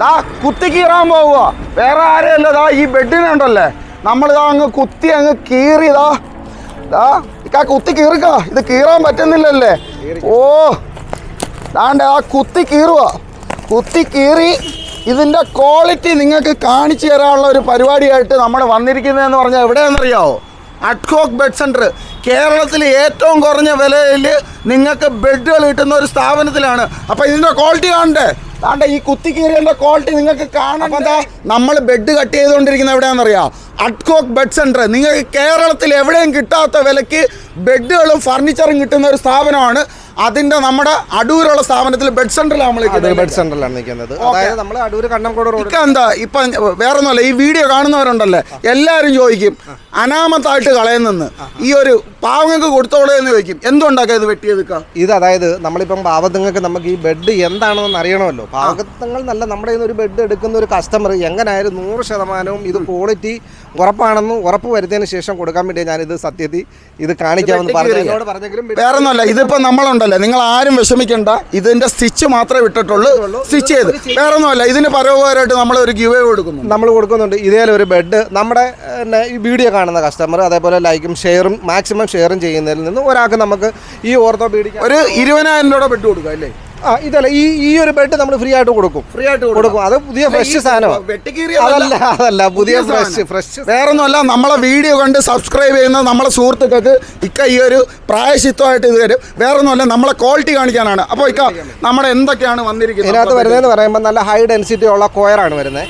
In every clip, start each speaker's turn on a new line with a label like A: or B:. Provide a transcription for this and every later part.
A: ദാ കുത്തി കീറാൻ പോവുക. വേറെ ആരെയല്ല ദാ ഈ ബെഡിനുണ്ടല്ലേ നമ്മളിതാ അങ്ങ് കുത്തി അങ്ങ് കീറിയതാ ദാ ഇക്കാ കുത്തി കീറുക ഇത് കീറാൻ പറ്റുന്നില്ലല്ലേ? ഓ ദാണ്ട് ആ കുത്തി കീറുക. കുത്തി കീറി ഇതിന്റെ ക്വാളിറ്റി നിങ്ങൾക്ക് കാണിച്ചു തരാനുള്ള ഒരു പരിപാടിയായിട്ട് നമ്മൾ വന്നിരിക്കുന്നതെന്ന് പറഞ്ഞാൽ എവിടെയാണെന്നറിയാവോ? അഡ്കോക്ക് ബെഡ് സെന്റർ കേരളത്തിൽ ഏറ്റവും കുറഞ്ഞ വിലയിൽ നിങ്ങൾക്ക് ബെഡുകൾ കിട്ടുന്ന ഒരു സ്ഥാപനത്തിലാണ്. അപ്പോൾ ഇതിന്റെ ക്വാളിറ്റി കാണണ്ടേ? താണ്ട ഈ കുത്തി കീറിയതിന്റെ ക്വാളിറ്റി നിങ്ങൾക്ക് കാണാം നമ്മൾ ബെഡ് കട്ട് ചെയ്തുകൊണ്ടിരിക്കുന്നത് എവിടെയാണെന്നറിയാം അഡ്കോക്ക് ബെഡ് സെന്റർ നിങ്ങൾക്ക് കേരളത്തിൽ എവിടെയും കിട്ടാത്ത വിലയ്ക്ക് ബെഡുകളും ഫർണിച്ചറും കിട്ടുന്ന ഒരു സ്ഥാപനമാണ് അതിന്റെ നമ്മുടെ അടൂരുള്ള സ്ഥാപനത്തിൽ ബെഡ് സെന്ററിലാണ് നമ്മൾ.
B: ബെഡ് സെന്ററിലാണ് നിൽക്കുന്നത്. അതായത് നമ്മൾ അടൂർ കണ്ണംകോട് റോഡ്
A: എന്താ ഇപ്പൊ വേറെ ഒന്നുമല്ല ഈ വീഡിയോ കാണുന്നവരുണ്ടല്ലേ എല്ലാവരും ചോദിക്കും അനാമത്തായിട്ട് കളയുന്നെന്ന് ഈ ഒരു പാവങ്ങൾക്ക് കൊടുത്തോളൂ എന്ന് ചോദിക്കും. എന്തുകൊണ്ടാക്കാ ഇത് വെട്ടിയത് ഇക്ക?
B: ഇത് അതായത് നമ്മളിപ്പം പാവത്തുങ്ങൾക്ക് നമുക്ക് ഈ ബെഡ് എന്താണെന്ന് അറിയണമല്ലോ. പാവത്തങ്ങൾ നല്ല നമ്മുടെ ഒരു ബെഡ് എടുക്കുന്ന ഒരു കസ്റ്റമർ എങ്ങനെയായാലും നൂറ് ശതമാനവും ഇത് ക്വാളിറ്റി ഉറപ്പാണെന്ന് ഉറപ്പ് വരുത്തിയതിന് ശേഷം കൊടുക്കാൻ വേണ്ടി ഞാനിത് സത്യത്തിൽ ഇത് കാണിക്കാമെന്ന് പറഞ്ഞു എന്നോട് പറഞ്ഞെങ്കിലും ബെഡ്
A: വേറെ ഒന്നുമല്ല ഇതിപ്പോ നമ്മളുണ്ടല്ലേ. നിങ്ങൾ ആരും വിഷമിക്കണ്ട. ഇതിന്റെ സ്റ്റിച്ച് മാത്രമേ വിട്ടിട്ടുള്ളൂ. സ്റ്റിച്ച് ചെയ്ത്. വേറെ ഒന്നുമല്ല ഇതിന് പരോപകാരമായിട്ട് നമ്മൾ ഒരു ഗിവ് കൊടുക്കുന്നു
B: നമ്മൾ കൊടുക്കുന്നുണ്ട്. ഇതേപോലെ ഒരു ബെഡ് നമ്മുടെ ഈ വീഡിയോ കാണുന്ന കസ്റ്റമർ അതേപോലെ ലൈക്കും ഷെയറും മാക്സിമം ഷെയറും ചെയ്യുന്നതിൽ നിന്ന് ഒരാൾക്ക് നമുക്ക് ഈ ഓർത്തോപീഡിക്
A: ഒരു ഇരുപതിനായിരം രൂപ ബെഡ് കൊടുക്കുക അല്ലേ?
B: ആ ഇതല്ല ഈ ഈ ഒരു ബെഡ് നമ്മൾ ഫ്രീ ആയിട്ട് കൊടുക്കും.
A: ഫ്രീ ആയിട്ട്
B: കൊടുക്കും. അത് പുതിയ ഫ്രഷ് സാധനമാണ്. അതല്ല അതല്ല പുതിയ
A: ഫ്രഷ്
B: ഫ്രഷ്
A: വേറെ
B: ഒന്നുമല്ല
A: വേറൊന്നുമല്ല നമ്മളെ വീഡിയോ കണ്ട് സബ്സ്ക്രൈബ് ചെയ്യുന്ന നമ്മളെ സുഹൃത്തുക്കൾക്ക് ഇക്ക ഈ ഒരു പ്രായശിത്വമായിട്ട് ഇത് തരും. വേറൊന്നുമല്ല നമ്മളെ ക്വാളിറ്റി കാണിക്കാനാണ്. അപ്പോൾ ഇക്ക നമ്മുടെ എന്തൊക്കെയാണ് വന്നിരിക്കുന്നത്
B: ഇതിനകത്ത് വരുന്നതെന്ന് പറയുമ്പോൾ നല്ല ഹൈ ഡെൻസിറ്റി ഉള്ള കോയറാണ് വരുന്നത്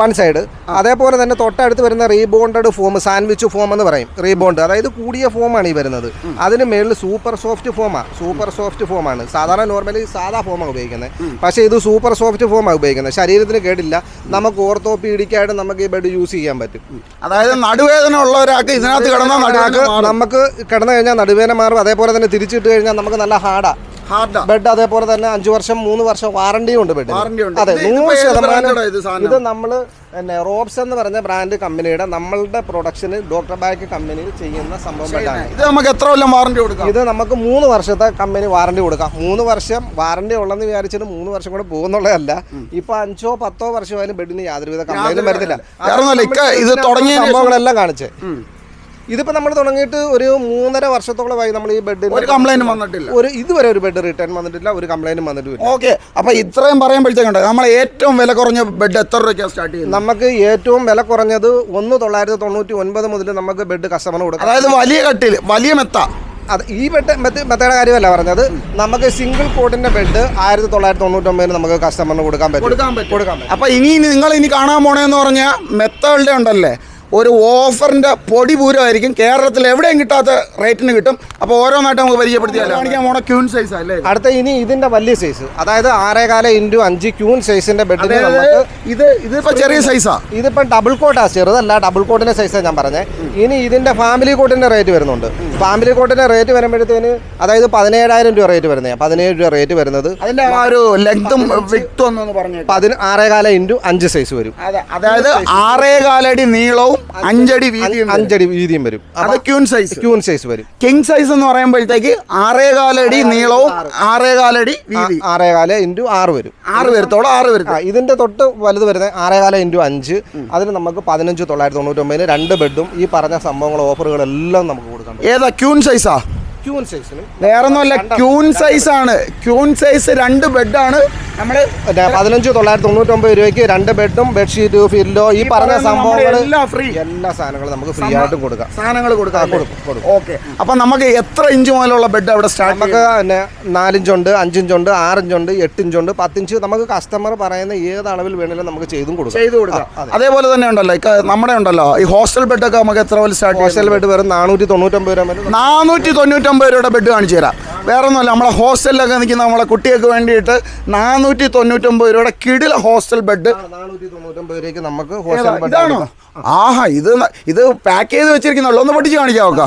B: വൺ സൈഡ്. അതേപോലെ തന്നെ തൊട്ടടുത്ത് വരുന്ന റീബോണ്ടഡ് ഫോം സാൻഡ്വിച്ച് ഫോം എന്ന് പറയും. റീബോണ്ട്. അതായത് കൂടിയ ഫോമാണ് ഈ വരുന്നത്. അതിന് മേളിൽ സൂപ്പർ സോഫ്റ്റ് ഫോമാണ് സൂപ്പർ സോഫ്റ്റ് ഫോമാണ്. സാധാരണ നോർമലി സാധാ ഫോമാണ് ഉപയോഗിക്കുന്നത്. പക്ഷേ ഇത് സൂപ്പർ സോഫ്റ്റ് ഫോമാണ് ഉപയോഗിക്കുന്നത്. ശരീരത്തിന് കേടില്ല. നമുക്ക് ഓർത്തോപീഡിക്കായിട്ട് നമുക്ക് ഈ ബെഡ് യൂസ് ചെയ്യാൻ പറ്റും.
A: അതായത് നടുവേദന ഉള്ള ഒരാൾക്ക് ഇതിനകത്ത് കിടന്നാൽ
B: നമുക്ക് കിടന്നു കഴിഞ്ഞാൽ നടുവേദന മാറും. അതേപോലെ തന്നെ തിരിച്ചിട്ട് കഴിഞ്ഞാൽ നമുക്ക് നല്ല ഹാർഡാ
A: ഹാർഡാ.
B: ബെഡ് അതേപോലെ തന്നെ അഞ്ചു വർഷം മൂന്ന് വർഷം വാറണ്ടിയും ഉണ്ട് ബെഡ്. അതെ നൂറ് ശതമാനം
A: ഇത്
B: നമ്മൾ പിന്നെ റോബ്സ് എന്ന് പറഞ്ഞ ബ്രാൻഡ് കമ്പനിയുടെ നമ്മളുടെ പ്രൊഡക്ഷന് ഡോക്ടർ ബാക്ക് കമ്പനിയിൽ ചെയ്യുന്ന സംഭവം ബെഡാണ്
A: ഇത് നമുക്ക് എത്ര കൊല്ലം വാറണ്ടി കൊടുക്കാം?
B: ഇത് നമുക്ക് മൂന്ന് വർഷത്തെ കമ്പനി വാറണ്ടി കൊടുക്കാം. മൂന്ന് വർഷം വാറണ്ടി ഉള്ളെന്ന് വിചാരിച്ചിട്ട് മൂന്ന് വർഷം കൂടെ പോകുന്നുള്ളതല്ല. ഇപ്പൊ അഞ്ചോ പത്തോ വർഷമായാലും ബെഡിന് യാതൊരുവിധ കമ്പനിയിലും വരുന്നില്ല.
A: ഇത് തുടങ്ങിയ
B: സംഭവങ്ങളെല്ലാം കാണിച്ചേ. ഇതിപ്പോ നമ്മൾ തുടങ്ങിയിട്ട് ഒരു മൂന്നര വർഷത്തോളമായി നമ്മൾ ഈ ബെഡ്
A: ഒരു കംപ്ലൈന്റ് വന്നിട്ടില്ല.
B: ഒരു ഇതുവരെ ഒരു ബെഡ് റിട്ടേൺ വന്നിട്ടില്ല ഒരു കംപ്ലൈന്റ് വന്നിട്ടില്ല
A: ഓക്കെ അപ്പൊ ഇത്രയും പറയുമ്പോഴത്തേക്കുണ്ട് നമ്മൾ ഏറ്റവും വില കുറഞ്ഞ ബെഡ് എത്ര രൂപയ്ക്കാണ് സ്റ്റാർട്ട് ചെയ്യുന്നത്?
B: നമുക്ക് ഏറ്റവും വില കുറഞ്ഞത് ഒന്ന് തൊള്ളായിരത്തി തൊണ്ണൂറ്റി ഒൻപത് മുതൽ നമുക്ക് ബെഡ് കസ്റ്റമർ കൊടുക്കാം.
A: അതായത് വലിയ കട്ടിൽ വലിയ മെത്ത.
B: അത് ഈ ബെഡ് മെത്ത- മെത്തയുടെ കാര്യമല്ല പറഞ്ഞത്. നമുക്ക് സിംഗിൾ കോട്ടിന്റെ ബെഡ് ആയിരത്തി തൊള്ളായിരത്തി തൊണ്ണൂറ്റൊമ്പതിന് നമുക്ക് കസ്റ്റമറിന് കൊടുക്കാൻ പറ്റും.
A: കൊടുക്കാൻ പറ്റും.
B: കൊടുക്കാൻ പറ്റും.
A: അപ്പൊ ഇനി നിങ്ങൾ ഇനി കാണാൻ പോണേന്ന് പറഞ്ഞാൽ മെത്തകളുടെ ഉണ്ടല്ലേ? ഒരു ഓഫറിന്റെ പൊടി പൂരമായിരിക്കും. കേരളത്തിൽ എവിടെയും കിട്ടാത്ത റേറ്റിന് കിട്ടും. അപ്പോൾ ഓരോന്നായിട്ട് നമുക്ക് പരിചയപ്പെടുത്തിയാലോ? കാണിക്കാൻ പോണ ക്യൂൺ സൈസ് അല്ലേ?
B: അടുത്ത ഇനി ഇതിന്റെ വലിയ സൈസ് അതായത് ആറേകാല ഇന്റു അഞ്ച് ക്യൂൺ സൈസിന്റെ ബെഡ്
A: ഇത് ഇതിപ്പോ ചെറിയ സൈസാ
B: ഇതിപ്പം ഡബിൾ കോട്ടാ ചെറുതല്ല ഡബിൾ കോട്ടിന്റെ സൈസാണ് ഞാൻ പറഞ്ഞത് ഇനി ഇതിന്റെ ഫാമിലി കോട്ടിന്റെ റേറ്റ് വരുന്നുണ്ട്. ഫാമിലി കോട്ടിന്റെ റേറ്റ് വരുമ്പോഴത്തേന് അതായത് പതിനേഴായിരം രൂപ റേറ്റ് വരുന്നത് പതിനേഴ് രൂപ റേറ്റ് വരുന്നത്.
A: അതിന്റെ ആ ഒരു ലെങ്തും വിത്തും എന്നൊന്ന് പറഞ്ഞു
B: പതിന ആറേകാല ഇന്റു അഞ്ച് സൈസ് വരും.
A: അതായത് ആറേകാലടി നീളവും അഞ്ചടി വീതിയും
B: അഞ്ചടി വീതിയും വരും.
A: അത് ക്യൂൺ സൈസ്
B: ക്യൂൺ സൈസ് വരും.
A: കിങ് സൈസ് എന്ന് പറയുമ്പോഴത്തേക്ക് ആറേകാലടി നീളവും ആറേകാലടി വീതി
B: ആറേകാല ഇന്റു ആറ് വരും.
A: ആറ് പേരത്തോളം ആറ്
B: ആ ഇതിന്റെ തൊട്ട് വലുത് വരുന്നത് ആറേകാല ഇന്റു അഞ്ച്. അതിന് നമുക്ക് പതിനഞ്ച് തൊള്ളായിരത്തി തൊണ്ണൂറ്റൊമ്പതിന് രണ്ട് ബെഡും ഈ പറഞ്ഞ സംഭവങ്ങളും ഓഫറുകളെല്ലാം നമുക്ക് കൊടുക്കാം
A: ഏതാ ക്യൂൺ സൈസാ
B: സൈസിനും
A: വേറൊന്നുമല്ല ക്യൂൺ സൈസ് ആണ്. ക്യൂൺ സൈസ് രണ്ട് ബെഡാണ് നമ്മൾ
B: പിന്നെ പതിനഞ്ച് തൊള്ളായിരത്തി തൊണ്ണൂറ്റൊമ്പത് രൂപയ്ക്ക് രണ്ട് ബെഡും ബെഡ്ഷീറ്റ് ഫില്ലോ ഈ പറഞ്ഞ സംഭവങ്ങൾ
A: എല്ലാം ഫ്രീ
B: എല്ലാ സാധനങ്ങളും നമുക്ക് ഫ്രീ ആയിട്ട് കൊടുക്കാം.
A: സാധനങ്ങൾ കൊടുക്കാം
B: കൊടുക്കും.
A: ഓക്കെ അപ്പൊ നമുക്ക് എത്ര ഇഞ്ച് മുതലുള്ള ബെഡ് അവിടെ സ്റ്റാർട്ട്
B: നമുക്ക് പിന്നെ നാലിഞ്ചുണ്ട് അഞ്ചിഞ്ചുണ്ട് ആറിഞ്ചുണ്ട് എട്ടിഞ്ചുണ്ട് പത്തിഞ്ച് നമുക്ക് കസ്റ്റമർ പറയുന്ന ഏത് അളവിൽ വേണമെങ്കിലും നമുക്ക് ചെയ്തും കൊടുക്കാം.
A: ചെയ്തു കൊടുക്കാം. അതേപോലെ തന്നെ ഉണ്ടല്ലോ നമ്മുടെ ഉണ്ടല്ലോ ഈ ഹോസ്റ്റൽ ബെഡൊക്കെ നമുക്ക് എത്ര വലിയ സ്റ്റാർട്ട്
B: ഹോസ്റ്റൽ ബെഡ് വെറും നാനൂറ്റി തൊണ്ണൂറ്റൊമ്പത് രൂപ നാനൂറ്റി
A: നാനൂറ്റി തൊണ്ണൂറ്റൊമ്പത് രൂപയുടെ ബെഡ് കാണിച്ചു തരാം. വേറെ ഒന്നുമല്ല നമ്മളെ ഹോസ്റ്റലിലൊക്കെ നിൽക്കുന്ന നമ്മളെ കുട്ടികൾക്ക് വേണ്ടിയിട്ട് നാനൂറ്റി തൊണ്ണൂറ്റൊമ്പത് രൂപയുടെ കിടില ഹോസ്റ്റൽ ബെഡ്
B: നമുക്ക്
A: ഇതാണോ? ആഹാ ഇത് ഇത് പാക്ക് ചെയ്ത് വെച്ചിരിക്കുന്നുള്ളൂ. ഒന്ന് പൊട്ടിച്ച് കാണിക്കാവോ?